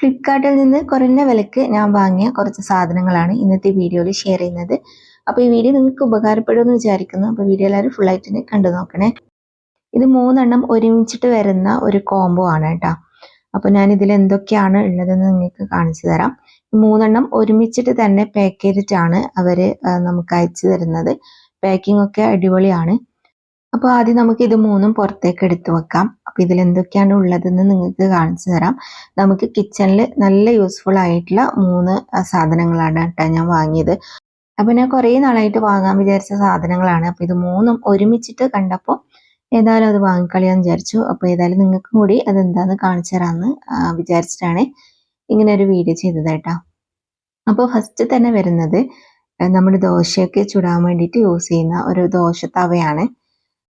ഫ്ലിപ്കാർട്ടിൽ നിന്ന് കുറഞ്ഞ വിലക്ക് ഞാൻ വാങ്ങിയ കുറച്ച് സാധനങ്ങളാണ് ഇന്നത്തെ വീഡിയോയിൽ ഷെയർ ചെയ്യുന്നത്. അപ്പോൾ ഈ വീഡിയോ നിങ്ങൾക്ക് ഉപകാരപ്പെടുമെന്ന് വിചാരിക്കുന്നു. അപ്പോൾ വീഡിയോ എല്ലാവരും ഫുള്ളായിട്ട് കണ്ടു നോക്കണേ. ഇത് മൂന്നെണ്ണം ഒരുമിച്ചിട്ട് വരുന്ന ഒരു കോംബോ ആണ് കേട്ടോ. അപ്പോൾ ഞാൻ ഇതിൽ എന്തൊക്കെയാണ് ഉള്ളതെന്ന് നിങ്ങൾക്ക് കാണിച്ചു തരാം. മൂന്നെണ്ണം ഒരുമിച്ചിട്ട് തന്നെ പാക്ക് ചെയ്തിട്ടാണ് അവർ നമുക്ക് അയച്ചു തരുന്നത്. പാക്കിംഗ് ഒക്കെ അടിപൊളിയാണ്. അപ്പോൾ ആദ്യം നമുക്ക് ഇത് മൂന്നും പുറത്തേക്ക് എടുത്തു വെക്കാം. അപ്പോൾ ഇതിൽ എന്തൊക്കെയാണ് ഉള്ളതെന്ന് നിങ്ങൾക്ക് കാണിച്ചു തരാം. നമുക്ക് കിച്ചണിൽ നല്ല യൂസ്ഫുൾ ആയിട്ടുള്ള മൂന്ന് സാധനങ്ങളാണ് കേട്ടോ ഞാൻ വാങ്ങിയത്. അപ്പോൾ ഞാൻ കുറേ നാളായിട്ട് വാങ്ങാൻ വിചാരിച്ച സാധനങ്ങളാണ്. അപ്പോൾ ഇത് മൂന്നും ഒരുമിച്ചിട്ട് കണ്ടപ്പോൾ ഏതായാലും അത് വാങ്ങിക്കളിയാന്ന് വിചാരിച്ചു. അപ്പോൾ ഏതായാലും നിങ്ങൾക്കും കൂടി അതെന്താന്ന് കാണിച്ചു തരാമെന്ന് വിചാരിച്ചിട്ടാണ് ഇങ്ങനെ ഒരു വീഡിയോ ചെയ്തത് കേട്ടോ. അപ്പോൾ ഫസ്റ്റ് തന്നെ വരുന്നത് നമ്മുടെ ദോശയൊക്കെ ചുടാൻ വേണ്ടിയിട്ട് യൂസ് ചെയ്യുന്ന ഒരു ദോശ തവയാണ്.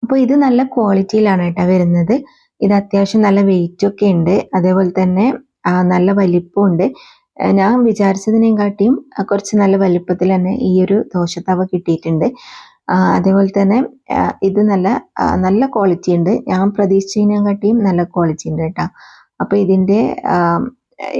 അപ്പോൾ ഇത് നല്ല ക്വാളിറ്റിയിലാണ് കേട്ടോ വരുന്നത്. ഇത് അത്യാവശ്യം നല്ല വെയിറ്റ് ഒക്കെ ഉണ്ട്. അതേപോലെ തന്നെ നല്ല വലിപ്പമുണ്ട് ഞാൻ വിചാരിച്ചതിനെക്കാട്ടിയും കുറച്ച് നല്ല വലിപ്പത്തിൽ തന്നെ ഈ ഒരു ദോശത്തവ കിട്ടിയിട്ടുണ്ട്. അതേപോലെ തന്നെ ഇത് നല്ല നല്ല ക്വാളിറ്റി ഉണ്ട്. ഞാൻ പ്രതീക്ഷിച്ചതിനെക്കാട്ടിയും നല്ല ക്വാളിറ്റി ഉണ്ട് കേട്ടോ. അപ്പോൾ ഇതിന്റെ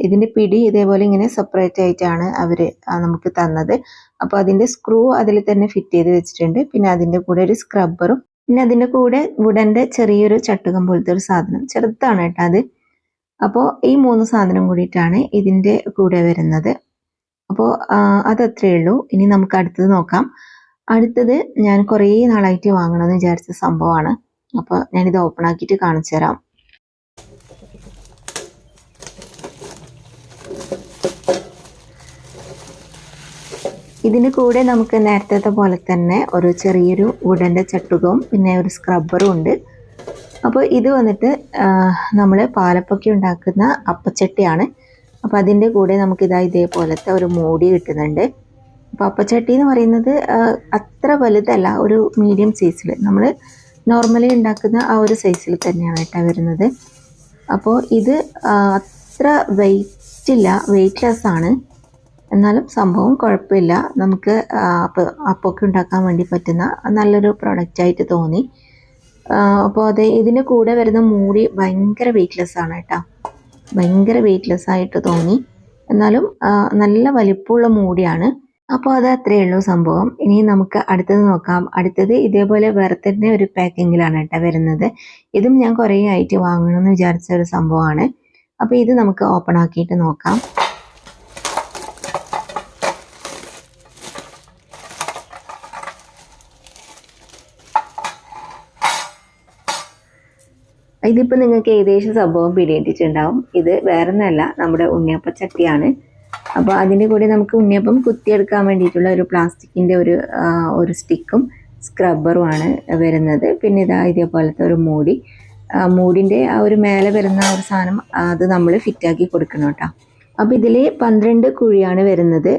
ഇതിന്റെ പിടി ഇതേപോലെ ഇങ്ങനെ സെപ്പറേറ്റ് ആയിട്ടാണ് അവർ നമുക്ക് തന്നത്. അപ്പോൾ അതിന്റെ സ്ക്രൂ അതിൽ തന്നെ ഫിറ്റ് ചെയ്ത് വെച്ചിട്ടുണ്ട്. പിന്നെ അതിന്റെ കൂടെ ഒരു സ്ക്രബ്ബറും പിന്നെ അതിന്റെ കൂടെ വുഡന്റെ ചെറിയൊരു ചട്ടുകം പോലത്തെ ഒരു സാധനം. ചെറുതാണ് കേട്ടോ അത്. അപ്പോൾ ഈ മൂന്ന് സാധനം കൂടിയിട്ടാണ് ഇതിന്റെ കൂടെ വരുന്നത്. അപ്പോൾ അതത്രയേ ഉള്ളൂ. ഇനി നമുക്ക് അടുത്തത് നോക്കാം. അടുത്തത് ഞാൻ കുറേ നാളായിട്ട് വാങ്ങണമെന്ന് വിചാരിച്ച സംഭവമാണ്. അപ്പോൾ ഞാനിത് ഓപ്പൺ ആക്കിയിട്ട് കാണിച്ചു തരാം ഇതിന് കൂടെ നമുക്ക് നേരത്തെ പോലെ തന്നെ ഒരു ചെറിയൊരു വുഡന്റെ ചട്ടുകവും പിന്നെ ഒരു സ്ക്രബ്ബറും ഉണ്ട്. അപ്പോൾ ഇത് വന്നിട്ട് നമ്മൾ പാലപ്പൊക്കെ ഉണ്ടാക്കുന്ന അപ്പച്ചട്ടിയാണ്. അപ്പോൾ അതിന്റെ കൂടെ നമുക്കിതാ ഇതേപോലത്തെ ഒരു മൂടി കിട്ടുന്നുണ്ട്. അപ്പോൾ അപ്പച്ചട്ടി എന്ന് പറയുന്നത് അത്ര വലുതല്ല ഒരു മീഡിയം സൈസിൽ നമ്മൾ നോർമലി ഉണ്ടാക്കുന്ന ആ ഒരു സൈസിൽ തന്നെയാണ് കേട്ടോ വരുന്നത്. അപ്പോൾ ഇത് അത്ര വെയിറ്റില്ല വെയിറ്റ്ലെസ് ആണ്. എന്നാലും സംഭവം കുഴപ്പമില്ല. നമുക്ക് അപ്പൊക്കെ ഉണ്ടാക്കാൻ വേണ്ടി പറ്റുന്ന നല്ലൊരു പ്രൊഡക്റ്റായിട്ട് തോന്നി. അപ്പോൾ അത് ഇതിന് കൂടെ വരുന്ന മൂടി ഭയങ്കര വെയ്റ്റ്ലെസ് ആണ് കേട്ടോ. ഭയങ്കര വെയ്റ്റ്ലെസ് ആയിട്ട് തോന്നി. എന്നാലും നല്ല വലിപ്പമുള്ള മൂടിയാണ്. അപ്പോൾ അത് അത്രയേ ഉള്ളൂ സംഭവം. ഇനി നമുക്ക് അടുത്തത് നോക്കാം. അടുത്തത് ഇതേപോലെ വേറെ തന്നെ ഒരു പാക്കിങ്ങിലാണ് കേട്ടോ വരുന്നത്. ഇതും ഞാൻ കുറേ ആയിട്ട് വാങ്ങണമെന്ന് വിചാരിച്ച ഒരു സംഭവമാണ്. അപ്പോൾ ഇത് നമുക്ക് ഓപ്പൺ ആക്കിയിട്ട് നോക്കാം. ഇതിപ്പോൾ നിങ്ങൾക്ക് ഏകദേശം സംഭവം പിടിയിട്ടിട്ടുണ്ടാവും. ഇത് വേറെ ഒന്നല്ല നമ്മുടെ ഉണ്ണിയപ്പ ചട്ടിയാണ്. അപ്പോൾ അതിന്റെ കൂടെ നമുക്ക് ഉണ്ണിയപ്പം കുത്തിയെടുക്കാൻ വേണ്ടിയിട്ടുള്ള ഒരു പ്ലാസ്റ്റിക്കിന്റെ ഒരു ഒരു സ്റ്റിക്കും സ്ക്രബ്ബറുമാണ് വരുന്നത്. പിന്നെ ഇതാ ഇതേപോലത്തെ ഒരു മൂടി. മൂടിന്റെ ആ ഒരു മേലെ വരുന്ന ഒരു സാധനം അത് നമ്മൾ ഫിറ്റാക്കി കൊടുക്കണം കേട്ടോ. അപ്പോൾ ഇതിൽ പന്ത്രണ്ട് കുഴിയാണ് വരുന്നത്.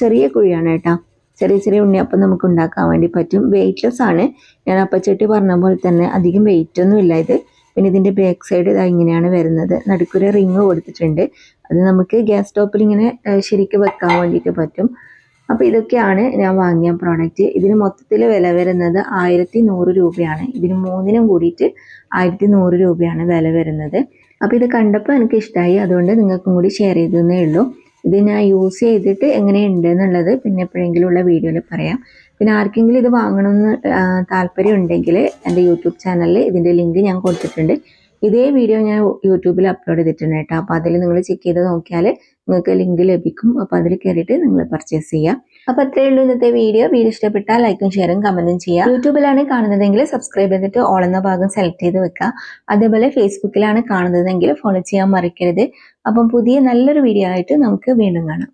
ചെറിയ കുഴിയാണ് കേട്ടോ. ചെറിയ ചെറിയ ഉണ്ണിയപ്പം നമുക്ക് ഉണ്ടാക്കാൻ വേണ്ടി പറ്റും. വെയിറ്റ്ലെസ് ആണ്. ഞാൻ അപ്പച്ചട്ടി പറഞ്ഞ പോലെ തന്നെ അധികം വെയിറ്റ് ഒന്നും ഇല്ല ഇത്. പിന്നെ ഇതിന്റെ ബാക്ക് സൈഡ് ഇതാ ഇങ്ങനെയാണ് വരുന്നത്. നടുക്കൊരു റിങ് കൊടുത്തിട്ടുണ്ട്. അത് നമുക്ക് ഗ്യാസ് സ്റ്റോപ്പിൽ ഇങ്ങനെ ശരിക്കും വെക്കാൻ വേണ്ടിയിട്ട് പറ്റും. അപ്പോൾ ഇതൊക്കെയാണ് ഞാൻ വാങ്ങിയ പ്രോഡക്റ്റ് ഇതിന് മൊത്തത്തിൽ വില വരുന്നത് ആയിരത്തി നൂറ് രൂപയാണ്. ഇതിന് മൂന്നിനും കൂടിയിട്ട് ആയിരത്തി നൂറ് രൂപയാണ് വില വരുന്നത്. അപ്പോൾ ഇത് കണ്ടപ്പോൾ എനിക്ക് ഇഷ്ടമായി അതുകൊണ്ട് നിങ്ങൾക്കും കൂടി ഷെയർ ചെയ്തതേ ഉള്ളൂ. ഇത് ഞാൻ യൂസ് ചെയ്തിട്ട് എങ്ങനെയുണ്ട് എന്നുള്ളത് പിന്നെ എപ്പോഴെങ്കിലും ഉള്ള വീഡിയോയിൽ പറയാം. പിന്നെ ആർക്കെങ്കിലും ഇത് വാങ്ങണമെന്ന് താല്പര്യം ഉണ്ടെങ്കിൽ എന്റെ യൂട്യൂബ് ചാനലിൽ ഇതിന്റെ ലിങ്ക് ഞാൻ കൊടുത്തിട്ടുണ്ട്. ഇതേ വീഡിയോ ഞാൻ യൂട്യൂബിൽ അപ്ലോഡ് ചെയ്തിട്ടുണ്ട് കേട്ടോ. അപ്പോൾ അതിൽ നിങ്ങൾ ചെക്ക് ചെയ്ത് നോക്കിയാൽ നിങ്ങൾക്ക് ലിങ്ക് ലഭിക്കും. അപ്പോൾ അതിൽ കയറിയിട്ട് നിങ്ങൾ പർച്ചേസ് ചെയ്യാം. അപ്പോൾ അത്രയേ ഉള്ളൂ ഇന്നത്തെ വീഡിയോ വീഡിയോ ഇഷ്ടപ്പെട്ടാൽ ലൈക്കും ഷെയറും കമന്റും ചെയ്യാം യൂട്യൂബിലാണ് കാണുന്നതെങ്കിൽ സബ്സ്ക്രൈബ് ചെയ്തിട്ട് ഓൾ എന്ന ഭാഗം സെലക്ട് ചെയ്ത് വെക്കുക. അതേപോലെ ഫേസ്ബുക്കിലാണ് കാണുന്നതെങ്കിൽ ഫോളോ ചെയ്യാൻ മറക്കരുത്. അപ്പം പുതിയ നല്ലൊരു വീഡിയോ ആയിട്ട് നമുക്ക് വീണ്ടും കാണാം.